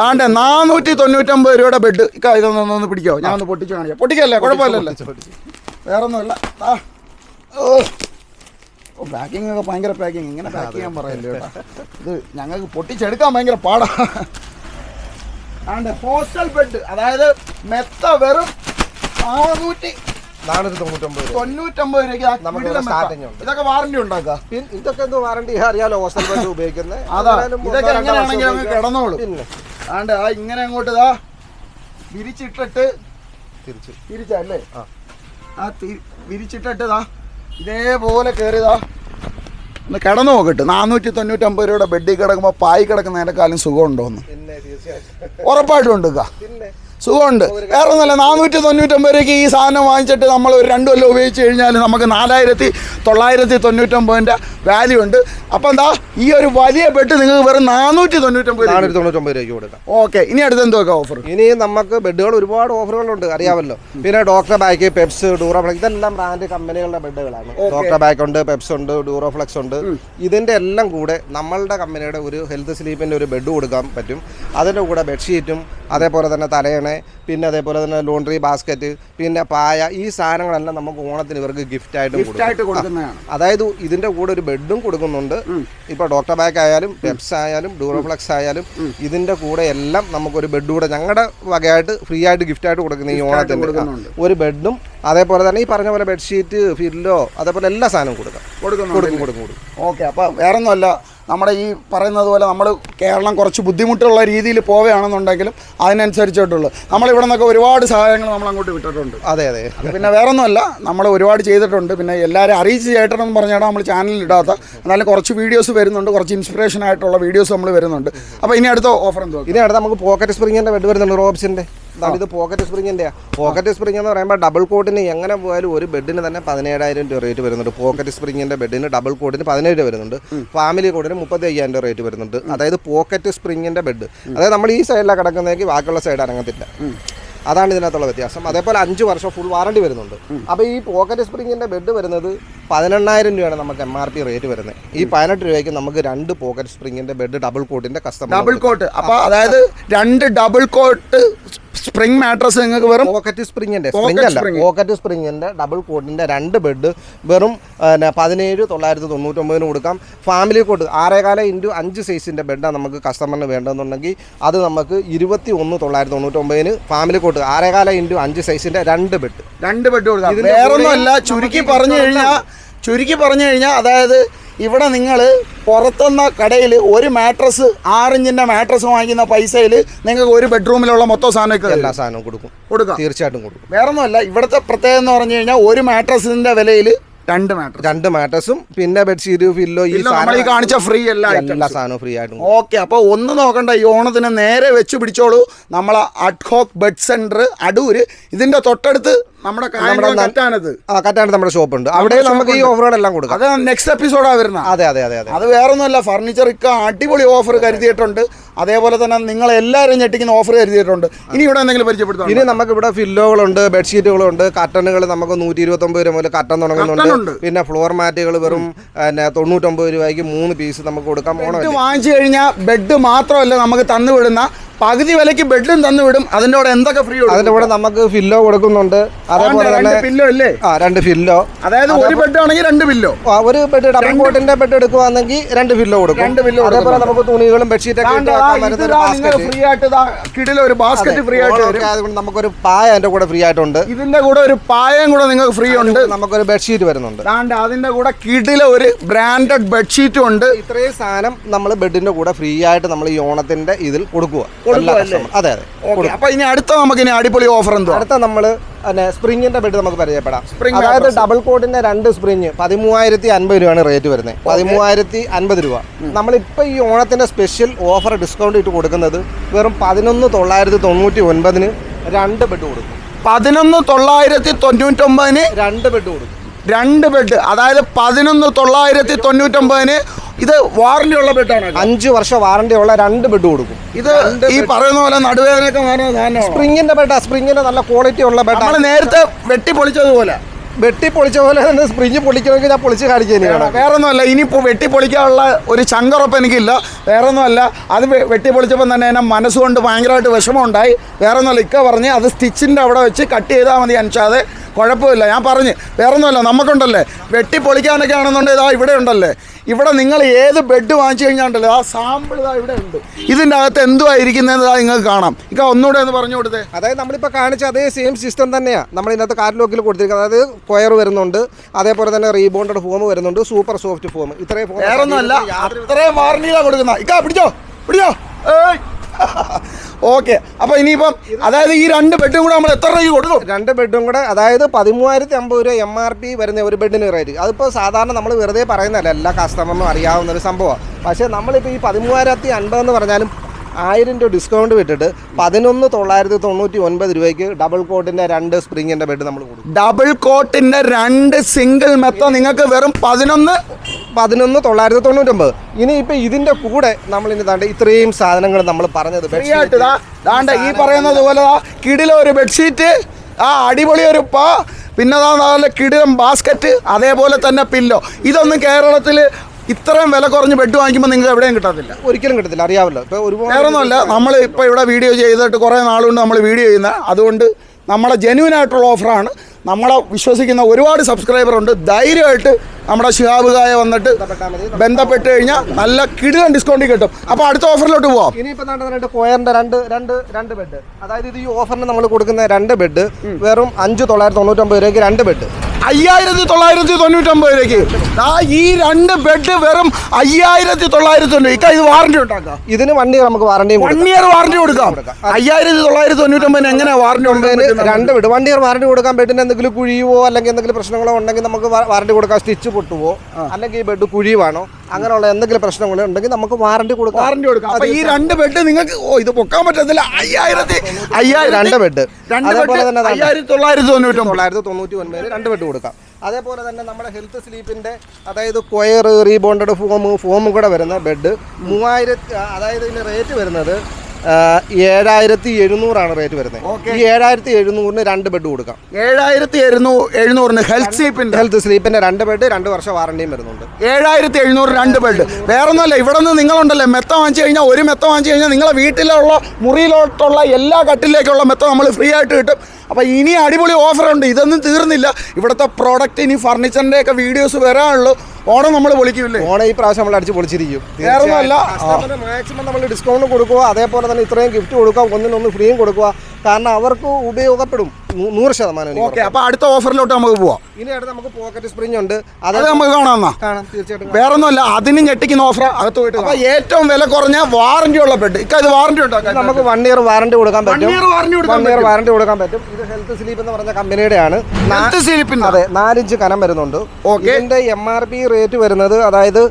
A: താണ്ടെ നാനൂറ്റി തൊണ്ണൂറ്റൊമ്പത്. രൂപയുടെ ബെഡ് ഇക്ക ഇതൊന്ന് ഒന്ന് പിടിക്കാവോ ഞാൻ ഒന്ന് പൊട്ടിച്ച് കാണിക്കാം. പൊട്ടിക്കല്ലേ? കുഴപ്പമില്ലല്ലേ. വേറെ ഒന്നുമില്ല. ഓ. പാക്കിംഗ് ഒക്കെ ഭയങ്കര പാക്കിംഗ് ഇങ്ങനെ പാക്ക് ചെയ്യാൻ പറയല്ലേ ഇത് ഞങ്ങൾക്ക് പൊട്ടിച്ചെടുക്കാൻ ഭയങ്കര പാടാ. ആണ്ട് ഹോസ്റ്റൽ ബെഡ് അതായത് മെത്ത വെറും നാനൂറ്റി
B: തൊണ്ണൂറ്റൊമ്പത്
A: തൊണ്ണൂറ്റമ്പത് രൂപയ്ക്ക്. ഇതൊക്കെ വാറണ്ടി ഉണ്ടാക്കുക.
B: ഇതൊക്കെ എന്തോ വാറണ്ടി അറിയാലോ? ഹോസ്റ്റൽ ബെഡ് ഉപയോഗിക്കുന്നത്
A: ഇതൊക്കെ എങ്ങനെയാണെങ്കിൽ അങ്ങ്. കിടന്നോളൂ. ആണ്ട് ആ ഇങ്ങനെ അങ്ങോട്ട് ഇതാ വിരിച്ചിട്ടിട്ട്
B: തിരിച്ച്.
A: തിരിച്ചല്ലേ
B: ആ.
A: വിരിച്ചിട്ടിട്ട് ഇതാ ഇതേപോലെ കയറിയതാ ഒന്ന് കിടന്നു നോക്കട്ടെ. നാനൂറ്റി തൊണ്ണൂറ്റമ്പത് രൂപയുടെ ബെഡിൽ കിടക്കുമ്പോൾ പായി കിടക്കുന്നതിനേക്കാളും സുഖം ഉണ്ടോന്ന്
B: എന്ന് തീർച്ചയായിട്ടും.
A: ഉറപ്പായിട്ടും ഉണ്ട് സുഖമുണ്ട്. വേറെ ഒന്നല്ല നാനൂറ്റി തൊണ്ണൂറ്റൊമ്പത് രൂപയ്ക്ക് ഈ സാധനം വാങ്ങിച്ചിട്ട് നമ്മൾ ഒരു രണ്ടു കൊല്ലം ഉപയോഗിച്ച് കഴിഞ്ഞാൽ നമുക്ക് നാലായിരത്തി തൊള്ളായിരത്തി തൊണ്ണൂറ്റൊമ്പതിന്റെ വാല്യൂ ഉണ്ട്. അപ്പം എന്താ ഈ ഒരു വലിയ ബെഡ് നിങ്ങൾക്ക് വെറും നാനൂറ്റി തൊണ്ണൂറ്റൊമ്പത്
B: നാനൂറ്റി തൊണ്ണൂറ്റൊമ്പത് രൂപയ്ക്ക് കൊടുക്കാം.
A: ഓക്കെ ഇനി അടുത്ത് എന്തൊക്കെ ഓഫർ
B: ഇനി നമുക്ക് ബെഡുകൾ ഒരുപാട് ഓഫറുകളുണ്ട് അറിയാമല്ലോ. പിന്നെ ഡോക്ടർ ബാക്ക് പെപ്സ് ഡൂറോഫ്ലക്സ് ഇതെല്ലാം ബ്രാൻഡ് കമ്പനികളുടെ ബെഡുകളാണ് ഡോക്ടർ ബാക്ക് ഉണ്ട് പെപ്സ് ഉണ്ട് ഡൂറോഫ്ലക്സ് ഉണ്ട്. ഇതിന്റെ എല്ലാം കൂടെ നമ്മളുടെ കമ്പനിയുടെ ഒരു ഹെൽത്ത് സ്ലീപ്പിന്റെ ഒരു ബെഡ് കൊടുക്കാൻ പറ്റും. അതിന്റെ കൂടെ ബെഡ്ഷീറ്റും അതേപോലെ തന്നെ തലയണ പിന്നെ അതേപോലെ തന്നെ ലോണ്ടറി ബാസ്ക്കറ്റ് പിന്നെ പായ ഈ സാധനങ്ങളെല്ലാം നമുക്ക് ഓണത്തിന് ഇവർക്ക് ഗിഫ്റ്റ് ആയിട്ടും
A: ഗിഫ്റ്റ് ആയിട്ട്
B: കൊടുക്കും
A: കൊടുക്കുന്നതാണ്.
B: അതായത് ഇതിന്റെ കൂടെ ഒരു ബെഡും കൊടുക്കുന്നുണ്ട്. ഇപ്പൊ ഡോക്ടർ ബാക്ക് ആയാലും പെപ്സ് ആയാലും ഡൂറോഫ്ലക്സ് ആയാലും ഇതിന്റെ കൂടെ എല്ലാം നമുക്കൊരു ബെഡ് കൂടെ ഞങ്ങളുടെ വകയായിട്ട് ഫ്രീ ആയിട്ട് ഗിഫ്റ്റ് ആയിട്ട് കൊടുക്കുന്ന ഈ ഓണത്തിന് ഒരു ബെഡും അതേപോലെ തന്നെ ഈ പറഞ്ഞ പോലെ ബെഡ്ഷീറ്റ് ഫില്ലോ അതേപോലെ എല്ലാ സാധനവും കൊടുക്കാം. കൊടുക്കും കൊടുക്കും കൊടുക്കും.
A: ഓക്കെ അപ്പം വേറെ ഒന്നുമല്ല നമ്മുടെ ഈ പറയുന്നത് പോലെ നമ്മൾ കേരളം കുറച്ച് ബുദ്ധിമുട്ടുള്ള രീതിയിൽ പോവുകയാണെന്നുണ്ടെങ്കിലും അതിനനുസരിച്ചിട്ടുള്ളൂ. നമ്മളിവിടെ നിന്നൊക്കെ ഒരുപാട് സഹായങ്ങൾ നമ്മൾ അങ്ങോട്ട് വിട്ടിട്ടുണ്ട്.
B: അതെ അതെ.
A: പിന്നെ വേറെ ഒന്നുമല്ല നമ്മൾ ഒരുപാട് ചെയ്തിട്ടുണ്ട്. പിന്നെ എല്ലാവരും അറിയിച്ച് ചേട്ടനെന്ന് പറഞ്ഞാൽ നമ്മൾ ചാനലിൽ ഇടാത്ത. എന്നാലും കുറച്ച് വീഡിയോസ് വരുന്നുണ്ട് കുറച്ച് ഇൻസ്പിറേഷൻ ആയിട്ടുള്ള വീഡിയോസ് നമ്മൾ വരുന്നുണ്ട്. അപ്പോൾ ഇനി അടുത്ത ഓഫർ എന്തോ
B: ഇനി അടുത്ത് നമുക്ക് പോക്കറ്റ് സ്പ്രിങ്ങിന്റെ ബെഡ് വരുന്നുണ്ട് റോബ്സിന്റെ അതാണ് ഇത് പോക്കറ്റ് സ്പ്രിങ്ങിന്റെ പോക്കറ്റ് സ്പ്രിംഗ് എന്ന് പറയുമ്പോൾ ഡബിൾ കോട്ടിന് എങ്ങനെ പോയാലും ഒരു ബെഡിന് തന്നെ പതിനേഴായിരം രൂപ റേറ്റ് വരുന്നുണ്ട്. പോക്കറ്റ് സ്പ്രിങ്ങിന്റെ ബെഡിന് ഡബിൾ കോട്ടിന് പതിനേഴ് രൂപ വരുന്നുണ്ട്. ഫാമിലി കോട്ടിന് മുപ്പത്തി അയ്യായിരം രൂപ റേറ്റ് വരുന്നുണ്ട്. അതായത് പോക്കറ്റ് സ്പ്രിങ്ങിന്റെ ബെഡ് അതായത് നമ്മൾ ഈ സൈഡിലാണ് കിടക്കുന്നതെങ്കിൽ ബാക്കിയുള്ള സൈഡ് ഇറങ്ങത്തില്ല അതാണ് ഇതിനകത്തുള്ള വ്യത്യാസം. അതേപോലെ അഞ്ച് വർഷം ഫുൾ വാറണ്ടി വരുന്നുണ്ട്. അപ്പോൾ ഈ പോക്കറ്റ് സ്പ്രിങ്ങിന്റെ ബെഡ് വരുന്നത് പതിനെണ്ണായിരം രൂപയാണ് നമുക്ക് എം ആർ പി റേറ്റ് വരുന്നത്. ഈ പതിനെട്ട് രൂപയ്ക്ക് നമുക്ക് രണ്ട് പോക്കറ്റ് സ്പ്രിങ്ങിന്റെ ബെഡ് ഡബിൾ കോട്ടിന്റെ കസ്റ്റമർ
A: ഡബിൾ കോട്ട് അപ്പോൾ അതായത് രണ്ട് ഡബിൾ കോട്ട് സ്പ്രിംഗ് മാട്രസ് നിങ്ങൾക്ക് വെറും
B: പോക്കറ്റ് സ്പ്രിങ്ങിന്റെ സ്പ്രിംഗ് അല്ല. പോക്കറ്റ് സ്പ്രിങ്ങിന്റെ ഡബിൾ കോട്ടിന്റെ രണ്ട് ബെഡ് വെറും പിന്നെ, പതിനേഴ് തൊള്ളായിരത്തി തൊണ്ണൂറ്റൊമ്പതിന് കൊടുക്കാം. ഫാമിലി കോട്ട് ആറേകാല ഇന്റു അഞ്ച് സൈസിന്റെ ബെഡാണ് നമുക്ക് കസ്റ്റമറിന് വേണ്ടതെന്നുണ്ടെങ്കിൽ അത് നമുക്ക് ഇരുപത്തി ഒന്ന് തൊള്ളായിരത്തി തൊണ്ണൂറ്റൊമ്പതിന് ഫാമിലി കോട്ട് ആറേകാല ഇന്റു അഞ്ച് സൈസിന്റെ രണ്ട് ബെഡ്
A: രണ്ട് ബെഡ് കൊടുക്കാം. വേറൊന്നുമല്ല ചുരുക്കി പറഞ്ഞു കഴിഞ്ഞാൽ ചുരുക്കി പറഞ്ഞു കഴിഞ്ഞാൽ അതായത് ഇവിടെ നിങ്ങൾ പുറത്തുനിന്ന കടയിൽ ഒരു മാട്രസ് ആറിഞ്ചിന്റെ മാട്രസ് വാങ്ങിക്കുന്ന പൈസയിൽ നിങ്ങൾക്ക് ഒരു ബെഡ്റൂമിലുള്ള മൊത്തം സാധനമൊക്കെ
B: എല്ലാ സാധനവും കൊടുക്കും.
A: കൊടുക്കാം.
B: തീർച്ചയായിട്ടും കൊടുക്കും.
A: വേറെ ഒന്നുമല്ല ഇവിടുത്തെ പ്രത്യേകത എന്ന് പറഞ്ഞു കഴിഞ്ഞാൽ ഒരു മാട്രസിന്റെ വിലയിൽ രണ്ട് മാട്രസ്
B: രണ്ട് മാട്രസും പിന്നെ ബെഡ്ഷീറ്റ് ഫില്ലോ ഈ
A: നമ്മൾ കാണിച്ച ഫ്രീ എല്ലാ
B: എല്ലാ സാധനവും ഫ്രീ ആയിട്ടും
A: ഓക്കെ അപ്പോൾ ഒന്ന് നോക്കണ്ട ഈ ഓണത്തിന് നേരെ വെച്ച് പിടിച്ചോളൂ. നമ്മളെ അഡ്ഹോക്ക് ബെഡ് സെന്റർ അടൂര്. ഇതിന്റെ തൊട്ടടുത്ത് നമ്മുടെ കറ്റാനത്
B: ആ കറ്റാനത്ത് നമ്മുടെ ഷോപ്പ് ഉണ്ട് അവിടെ നമുക്ക് ഈ ഓഫറുകൾ എല്ലാം കൊടുക്കാം.
A: അത് നെക്സ്റ്റ് എപ്പിസോഡാ വരുന്നത്
B: അതെ അതെ അതെ അതെ.
A: അത് വേറൊന്നുമല്ല ഫർണിച്ചർ ഇക്ക അടിപൊളി ഓഫർ കരുതിയിട്ടുണ്ട്. അതേപോലെ തന്നെ നിങ്ങൾ എല്ലാവരും ഞെട്ടിക്കുന്ന ഓഫർ കരുതിയിട്ടുണ്ട്. ഇനി ഇവിടെ എന്തെങ്കിലും പരിചയപ്പെടുത്താം
B: ഇനി നമുക്ക് ഇവിടെ ഫില്ലോകളുണ്ട് ബെഡ്ഷീറ്റുകളുണ്ട് കർട്ടനുകൾ നമുക്ക് നൂറ്റി ഇരുപത്തൊമ്പത് രൂപ മുതൽ കർട്ടൻ തുടങ്ങുന്നുണ്ട്. പിന്നെ ഫ്ലോർ മാറ്റുകൾ വെറും പിന്നെ തൊണ്ണൂറ്റൊമ്പത് രൂപയ്ക്ക് മൂന്ന് പീസ് നമുക്ക് കൊടുക്കാം. ഓണം
A: വാങ്ങിച്ചു കഴിഞ്ഞാൽ ബെഡ് മാത്രമല്ല നമുക്ക് തന്നു വിടുന്ന പകുതി വിലയ്ക്ക് ബെഡും തന്നു വിടും. അതിന്റെ കൂടെ എന്തൊക്കെ ഫ്രീ
B: അതിന്റെ കൂടെ നമുക്ക് ഫില്ലോ കൊടുക്കുന്നുണ്ട്. അതേപോലെ തന്നെ
A: ഫില്ലോ അല്ലേ?
B: ആ രണ്ട് ഫില്ലോ
A: അതായത് ഒരു ബെഡ് ആണെങ്കിൽ രണ്ട്
B: ഫില്ലോ ഒരു ബെഡ് ഡബിൾ കോട്ടിന്റെ ബെഡ് എടുക്കുവാണെങ്കിൽ രണ്ട് ഫില്ലോ കൊടുക്കും.
A: രണ്ട് ഫില്ലോ
B: അതേപോലെ നമുക്ക് തുണികളും ബെഡ്ഷീറ്റൊക്കെ.
A: ഫ്രീ ആയിട്ട് കിടില ഒരു ബാസ്ക്കറ്റ് ഫ്രീ ആയിട്ട്
B: അതുകൊണ്ട് നമുക്കൊരു പായ അതിന്റെ കൂടെ ഫ്രീ ആയിട്ടുണ്ട്.
A: ഇതിന്റെ കൂടെ ഒരു പായം കൂടെ നിങ്ങൾക്ക് ഫ്രീ ഉണ്ട്.
B: നമുക്കൊരു ബെഡ്ഷീറ്റ് വരുന്നുണ്ട്.
A: അതിന്റെ കൂടെ കിടില ഒരു ബ്രാൻഡഡ് ബെഡ്ഷീറ്റും ഉണ്ട്.
B: ഇത്രയും സാധനം നമ്മൾ ബെഡിന്റെ കൂടെ ഫ്രീ ആയിട്ട് നമ്മൾ ഈ ഓണത്തിന്റെ ഇതിൽ കൊടുക്കുക അതെ അതെ.
A: അപ്പൊ ഇനി അടുത്ത നമുക്ക് ഇനി അടിപൊളി ഓഫർ എന്തോ
B: അടുത്ത നമ്മൾ പിന്നെ സ്പ്രിങ്ങിന്റെ ബെഡ് നമുക്ക് പരിചയപ്പെടാം.
A: സ്പ്രിങ്
B: അതായത് ഡബിൾ കോട്ടിന്റെ രണ്ട് സ്പ്രിങ് പതിമൂവായിരത്തി അൻപത് രൂപയാണ് റേറ്റ് വരുന്നത്. പതിമൂവായിരത്തി അൻപത് രൂപ. നമ്മളിപ്പോൾ ഈ ഓണത്തിന്റെ സ്പെഷ്യൽ ഓഫർ ഡിസ്കൗണ്ട് ഇട്ട് കൊടുക്കുന്നത് വെറും പതിനൊന്ന് തൊള്ളായിരത്തി തൊണ്ണൂറ്റി ഒൻപതിന് രണ്ട് ബെഡ് കൊടുക്കും.
A: പതിനൊന്ന് തൊള്ളായിരത്തി തൊണ്ണൂറ്റൊമ്പതിന്
B: രണ്ട് ബെഡ് കൊടുക്കും.
A: രണ്ട് ബെഡ് അതായത് പതിനൊന്ന് തൊള്ളായിരത്തി തൊണ്ണൂറ്റൊമ്പതിന് ഇത് വാറണ്ടി ഉള്ള ബെഡാണ്
B: അഞ്ച് വർഷം വാറണ്ടി ഉള്ള രണ്ട് ബെഡ് കൊടുക്കും.
A: ഇത് ഈ പറയുന്ന പോലെ നടുവേദനയൊക്കെ മാറുന്ന സാധനമാണ്?
B: സ്പ്രിങ്ങിന്റെ ബെഡാ സ്പ്രിങ്ങിന്റെ നല്ല ക്വാളിറ്റി ഉള്ള ബെഡ്
A: നമ്മൾ നേരത്തെ വെട്ടി പൊളിച്ചതുപോലെ
B: വെട്ടി പൊളിച്ച പോലെ തന്നെ സ്പ്രിങ് പൊളിക്കണമെങ്കിൽ ഞാൻ പൊളിച്ച് കാണിക്കുന്നതാണ്
A: വേറെ ഒന്നുമല്ല ഇനി വെട്ടി പൊളിക്കാനുള്ള ഒരു ചങ്കറപ്പ് എനിക്കില്ല. വേറെ ഒന്നുമല്ല അത് വെട്ടി പൊളിച്ചപ്പോൾ തന്നെ എന്നെ മനസ്സുകൊണ്ട് ഭയങ്കരമായിട്ട് വിഷമമുണ്ടായി. വേറെ ഒന്നുമല്ല ഇക്ക പറഞ്ഞ് അത് സ്റ്റിച്ചിന്റെ അവിടെ വെച്ച് കട്ട് ചെയ്താൽ മതി അനിച്ചാതെ കുഴപ്പമില്ല ഞാൻ പറഞ്ഞ്. വേറെ ഒന്നുമല്ല നമുക്കുണ്ടല്ലേ? വെട്ടി പൊളിക്കാനൊക്കെ ആണെന്നുണ്ടെങ്കിൽ ഇതാ ഇവിടെ ഉണ്ടല്ലേ? ഇവിടെ നിങ്ങൾ ഏത് ബെഡ് വാങ്ങിച്ചു കഴിഞ്ഞാണ്ടല്ലോ ആ സാമ്പിൾ ഇതാ ഇവിടെ ഉണ്ട്. ഇതിന്റെ അകത്ത് എന്തുവായിരിക്കുന്നത് ഇതാ നിങ്ങൾക്ക് കാണാം. ഇക്ക ഒന്നുകൂടെ ഒന്ന് പറഞ്ഞു കൊടുത്തേ.
B: അതായത് നമ്മളിപ്പോൾ കാണിച്ച അതേ സെയിം സിസ്റ്റം തന്നെയാണ് നമ്മൾ ഇതിനകത്ത് കാറ്റലോഗിൽ കൊടുത്തിരിക്കുന്നത്. അതായത് കൊയർ വരുന്നുണ്ട്. അതേപോലെ തന്നെ റീബോണ്ടഡ് ഫോം വരുന്നുണ്ട്. സൂപ്പർ സോഫ്റ്റ് ഫോം ഇത്രയും ഫോം
A: വേറെ ഒന്നുമല്ല അത്രയും വാറണ്ടിയിലാണ് കൊടുക്കുന്നത്. ഇക്ക പിടിച്ചോ പിടിച്ചോ. ഏയ് ഓക്കെ അപ്പൊ ഇനിയിപ്പം അതായത് ഈ രണ്ട് ബെഡും കൂടെ നമ്മൾ എത്ര രൂപ കൊടുക്കും?
B: രണ്ട് ബെഡും കൂടെ അതായത് പതിമൂവായിരത്തി അമ്പത് രൂപ എം ആർ പി വരുന്ന ഒരു ബെഡിന് റേറ്റ് അതിപ്പോൾ സാധാരണ നമ്മൾ വെറുതെ പറയുന്നതല്ല എല്ലാ കസ്റ്റമറിനും അറിയാവുന്ന ഒരു സംഭവമാണ് പക്ഷേ നമ്മളിപ്പോ ഈ പതിമൂവായിരത്തി അൻപതെന്ന് പറഞ്ഞാലും ആയിരം രൂപ ഡിസ്കൗണ്ട് വിട്ടിട്ട് പതിനൊന്ന് തൊള്ളായിരത്തി തൊണ്ണൂറ്റി ഒൻപത് രൂപയ്ക്ക് ഡബിൾ കോട്ടിന്റെ രണ്ട് സ്പ്രിങ്ങിന്റെ ബെഡ് നമ്മൾ കൊടുക്കും.
A: ഡബിൾ കോട്ടിന്റെ രണ്ട് സിംഗിൾ മെത്ത നിങ്ങൾക്ക് വെറും പതിനൊന്ന്
B: പതിനൊന്ന് തൊള്ളായിരത്തി തൊണ്ണൂറ്റൊമ്പത് ഇനി ഇപ്പൊ ഇതിന്റെ കൂടെ നമ്മൾ ഇനി താണ്ട് ഇത്രയും സാധനങ്ങൾ നമ്മൾ പറഞ്ഞത്
A: ബെഡ്ഷീറ്റ് ദാണ്ട ഈ പറയുന്നത് പോലെ കിടില ഒരു ബെഡ്ഷീറ്റ് ആ അടിപൊളി ഒരു പാ പിന്നെ നല്ല കിടിലം ബാസ്ക്കറ്റ് അതേപോലെ തന്നെ പില്ലോ ഇതൊന്നും കേരളത്തിൽ ഇത്രയും വില കുറഞ്ഞ് ബെഡ് വാങ്ങിക്കുമ്പോൾ നിങ്ങൾക്ക് എവിടെയും കിട്ടത്തില്ല.
B: ഒരിക്കലും കിട്ടത്തില്ല അറിയാമല്ലോ. ഇപ്പോൾ ഒരുപാട്
A: വേറൊന്നുമല്ല നമ്മൾ ഇപ്പോൾ ഇവിടെ വീഡിയോ ചെയ്തിട്ട് കുറേ നാളുകൊണ്ട് നമ്മൾ വീഡിയോ ചെയ്യുന്നത് അതുകൊണ്ട് നമ്മുടെ ജെന്യൂൻ ആയിട്ടുള്ള ഓഫറാണ് നമ്മളെ വിശ്വസിക്കുന്ന ഒരുപാട് സബ്സ്ക്രൈബർ ഉണ്ട്. ധൈര്യമായിട്ട് നമ്മുടെ ശിഹാബുകായ വന്നിട്ട് ബന്ധപ്പെട്ട് കഴിഞ്ഞാൽ നല്ല കിടിലൻ ഡിസ്കൗണ്ട് കിട്ടും. അപ്പോൾ അടുത്ത ഓഫറിലോട്ട് പോവാം.
B: ഇനിയിപ്പോൾ രണ്ട് കോയറിന്റെ രണ്ട് രണ്ട് രണ്ട് ബെഡ് അതായത് ഇത് ഈ ഓഫറിന് നമ്മൾ കൊടുക്കുന്ന രണ്ട് ബെഡ് വെറും അഞ്ച് തൊള്ളായിരത്തി തൊണ്ണൂറ്റൊമ്പത് രൂപയ്ക്ക് രണ്ട് ബെഡ്
A: അയ്യായിരത്തി തൊള്ളായിരത്തി തൊണ്ണൂറ്റൊമ്പത് രൂപയ്ക്ക് ആ ഈ രണ്ട് ബെഡ് വെറും അയ്യായിരത്തി തൊള്ളായിരത്തി തൊണ്ണൂറ് ഇക്ക ഇത് വാറണ്ടി ഉണ്ടാക്കാം.
B: ഇതിന് വൺ ഇയർ നമുക്ക് വാറണ്ടി
A: വൺ ഇയർ വാറണ്ടി കൊടുക്കാം. അയ്യായിരത്തി തൊള്ളായിരത്തി തൊണ്ണൂറ്റൊമ്പതിന് എങ്ങനെ വാറണ്ടി
B: ഉണ്ടെങ്കിൽ
A: ഉണ്ട്
B: രണ്ട് ബെഡ് വൺ ഇയർ വാറണ്ടി കൊടുക്കാൻ ബെഡിന് എന്തെങ്കിലും കുഴിയുവോ അല്ലെങ്കിൽ എന്തെങ്കിലും പ്രശ്നങ്ങളോ ഉണ്ടെങ്കിൽ നമുക്ക് വാറണ്ടി കൊടുക്കാം. സ്റ്റിച്ച് പൊട്ടുവോ അല്ലെങ്കിൽ ഈ ബെഡ് കുഴിയുവാണോ അങ്ങനെയുള്ള എന്തെങ്കിലും പ്രശ്നങ്ങൾ ഉണ്ടെങ്കിൽ നമുക്ക് വാറണ്ടി കൊടുക്കാം.
A: വാറണ്ടി കൊടുക്കാം. അപ്പൊ ഈ രണ്ട് ബെഡ് നിങ്ങൾക്ക് ഓ ഇത് പൊക്കാൻ പറ്റത്തില്ല. അയ്യായിരത്തി അയ്യായിരം
B: രണ്ട് ബെഡ്
A: രണ്ട്
B: അതേപോലെ
A: ബെഡ്
B: തന്നെ
A: തൊള്ളായിരത്തി തൊണ്ണൂറ്റൊമ്പത്
B: തൊള്ളായിരത്തി തൊണ്ണൂറ്റി ഒൻപതിന് രണ്ട് ബെഡ് കൊടുക്കാം. അതേപോലെ തന്നെ നമ്മുടെ ഹെൽത്ത് സ്ലീപ്പിന്റെ അതായത് കൊയർ റീബോണ്ടഡ് ഫോം ഫോമും കൂടെ വരുന്ന ബെഡ് മൂവായിരത്തി അതായത് ഇതിന്റെ റേറ്റ് വരുന്നത് ഏഴായിരത്തി എഴുന്നൂറാണ് റേറ്റ് വരുന്നത്. ഈ ഏഴായിരത്തി എഴുന്നൂറിന് രണ്ട് ബെഡ് കൊടുക്കാം.
A: ഏഴായിരത്തി എഴുന്നൂ എഴുന്നൂറിന് ഹെൽത്ത് സ്ലീപ്പിന്റെ
B: ഹെൽത്ത് സ്ലീപ്പിന്റെ രണ്ട് ബെഡ് രണ്ട് വർഷം വാറണ്ടിയും വരുന്നുണ്ട്.
A: ഏഴായിരത്തി എഴുന്നൂറ് രണ്ട് ബെഡ് വേറൊന്നുമല്ല ഇവിടെ നിന്ന് നിങ്ങളുണ്ടല്ലോ മെത്ത വാങ്ങിച്ചു കഴിഞ്ഞാൽ ഒരു മെത്ത വാങ്ങിച്ചു കഴിഞ്ഞാൽ നിങ്ങളെ വീട്ടിലുള്ള മുറിയിലോട്ടുള്ള എല്ലാ കട്ടിലേക്കുള്ള മെത്ത നമ്മൾ ഫ്രീ ആയിട്ട് കിട്ടും. അപ്പോൾ ഇനി അടിപൊളി ഓഫറുണ്ട് ഇതൊന്നും തീർന്നില്ല. ഇവിടുത്തെ പ്രോഡക്റ്റ് ഇനി ഫർണിച്ചറിന്റെ ഒക്കെ വീഡിയോസ് വരാനുള്ളൂ. ഓണം നമ്മൾ പൊളിക്കില്ലേ
B: ഓണം ഈ പ്രാവശ്യം നമ്മൾ അടിച്ച് പൊളിച്ചിരിക്കും.
A: വേറെ വേറൊന്നുമല്ല.
B: മാക്സിമം നമ്മൾ ഡിസ്കൗണ്ട് കൊടുക്കുക. അതേപോലെ തന്നെ ഇത്രയും ഗിഫ്റ്റ് കൊടുക്കുക ഒന്നിനൊന്ന് ഫ്രീയും കൊടുക്കുക. കാരണം അവർക്ക് ഉപയോഗപ്പെടും. നൂറ് ശതമാനം
A: ഓക്കെ അപ്പോൾ അടുത്ത ഓഫറിലോട്ട് നമുക്ക് പോവാം.
B: ഇനി അടുത്ത് നമുക്ക് പോക്കറ്റ് സ്പ്രിങ് ഉണ്ട്. അത്
A: നമുക്ക് കാണാം എന്നാ.
B: കാണാം തീർച്ചയായിട്ടും
A: വേറൊന്നുമല്ല അതിന് ഞെട്ടിക്കുന്ന ഓഫർ അകത്ത് പോയിട്ട് അപ്പോൾ ഏറ്റവും വില കുറഞ്ഞ വാറന്റി ഉള്ള ബെഡ് ഇക്ക ഇത് വാറണ്ടി ഉണ്ടോ?
B: നമുക്ക് വൺ ഇയർ വാറന്റി കൊടുക്കാൻ പറ്റും.
A: വാറന്റി
B: വൺ ഇയർ വാറണ്ടി കൊടുക്കാൻ പറ്റും. ഇത് ഹെൽത്ത് സ്ലീപ്പ് എന്ന് പറഞ്ഞ കമ്പനിയുടെ ആണ്.
A: ഹെൽത്ത് സീലിപ്പിന്റെ
B: അതെ നാലിഞ്ച് കനം വരുന്നുണ്ട്.
A: ഓക്കെ
B: ഇതിന്റെ എം ആർ പി റേറ്റ് വരുന്നത് അതായത്